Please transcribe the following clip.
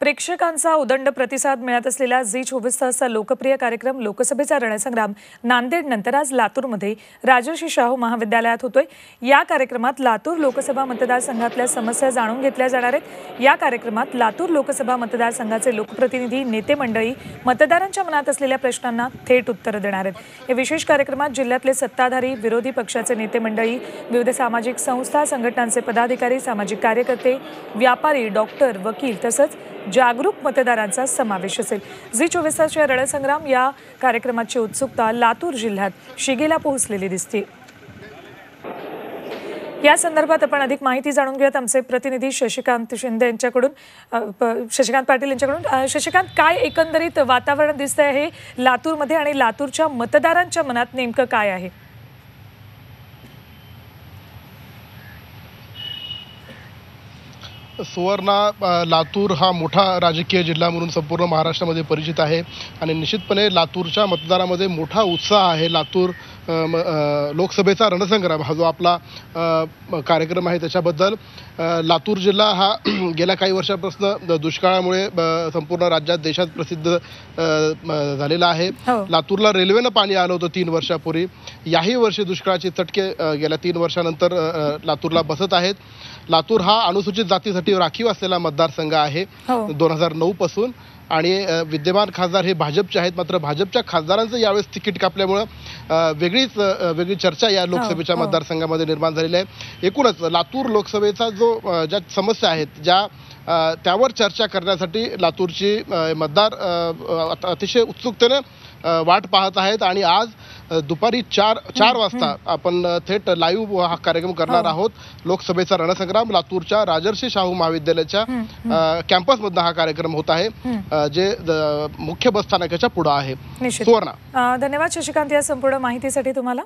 प्रेक्षकांचा उदंड प्रतिसाद मिळत असलेला झी चोवीस तासचा लोकप्रिय कार्यक्रम लोकसभेचा रणसंग्राम नांदेड नंतर आज लातूरमध्ये राजर्षी शाहू महाविद्यालयात होतोय. या कार्यक्रमात लातूर लोकसभा मतदारसंघातल्या समस्या जाणून घेतल्या जाणार आहेत. या कार्यक्रमात लातूर लोकसभा मतदारसंघाचे लोकप्रतिनिधी नेते मंडळी मतदारांच्या मनात असलेल्या प्रश्नांना थेट उत्तरं देणार आहेत. या विशेष कार्यक्रमात जिल्ह्यातले सत्ताधारी विरोधी पक्षाचे नेते मंडळी विविध सामाजिक संस्था संघटनांचे पदाधिकारी सामाजिक कार्यकर्ते व्यापारी डॉक्टर वकील तसंच जागरूक मतदारांचा समावेश असेल. झी चोवीस तासच्या रणसंग्राम या कार्यक्रमाची उत्सुकता लातूर जिल्ह्यात शिगेला पोहोचलेली दिसते. या संदर्भात आपण अधिक माहिती जाणून घेऊयात. आमचे प्रतिनिधी शशिकांत शिंदे यांच्याकडून प- शशिकांत पाटील यांच्याकडून. शशिकांत काय एकंदरीत वातावरण दिसतंय हे लातूरमध्ये आणि लातूरच्या मतदारांच्या मनात नेमकं काय आहे? सुवर्णा लातूर हा मोठा राजकीय जिल्हा म्हणून संपूर्ण महाराष्ट्रामध्ये परिचित आहे. आणि निश्चितपणे लातूरच्या मतदारामध्ये मोठा उत्साह आहे. लातूर लोकसभेचा रणसंग्राम हा जो आपला कार्यक्रम आहे त्याच्याबद्दल लातूर जिल्हा हा गेल्या काही वर्षापासून दुष्काळामुळे संपूर्ण राज्यात देशात प्रसिद्ध झालेला आहे. हो. लातूरला रेल्वेनं पाणी आलं होतं तीन वर्षापूर्वी. याही वर्षी दुष्काळाचे चटके गेल्या तीन वर्षानंतर लातूरला बसत आहेत. लातूर हा अनुसूचित जातीसाठी राखीव असलेला मतदारसंघ आहे. हो. दोन हजार नऊ पासून. आणि विद्यमान खासदार हे भाजपचे आहेत मात्र भाजपच्या खासदारांचं यावेळेस तिकीट कापल्यामुळं वेगळीच वेगळी चर्चा या लोकसभेच्या हो. मतदारसंघामध्ये निर्माण झालेली आहे एकूणच लातूर लोकसभेचा जो ज्या समस्या आहेत ज्या त्यावर चर्चा करण्यासाठी लातूरची मतदार अतिशय उत्सुकतेने वाट पाहत आहेत आणि आज दुपारी चार चार वाजता आपण थेट लाईव्ह हा कार्यक्रम करणार हो. आहोत. लोकसभेचा रणसंग्राम लातूरच्या राजर्षी शाहू महाविद्यालयाच्या अ, कॅम्पसमधनं हा कार्यक्रम होत आहे जे मुख्य बस स्थानकाच्या पुढं आहे. सुवर्णा. धन्यवाद शशिकांत या संपूर्ण माहितीसाठी तुम्हाला.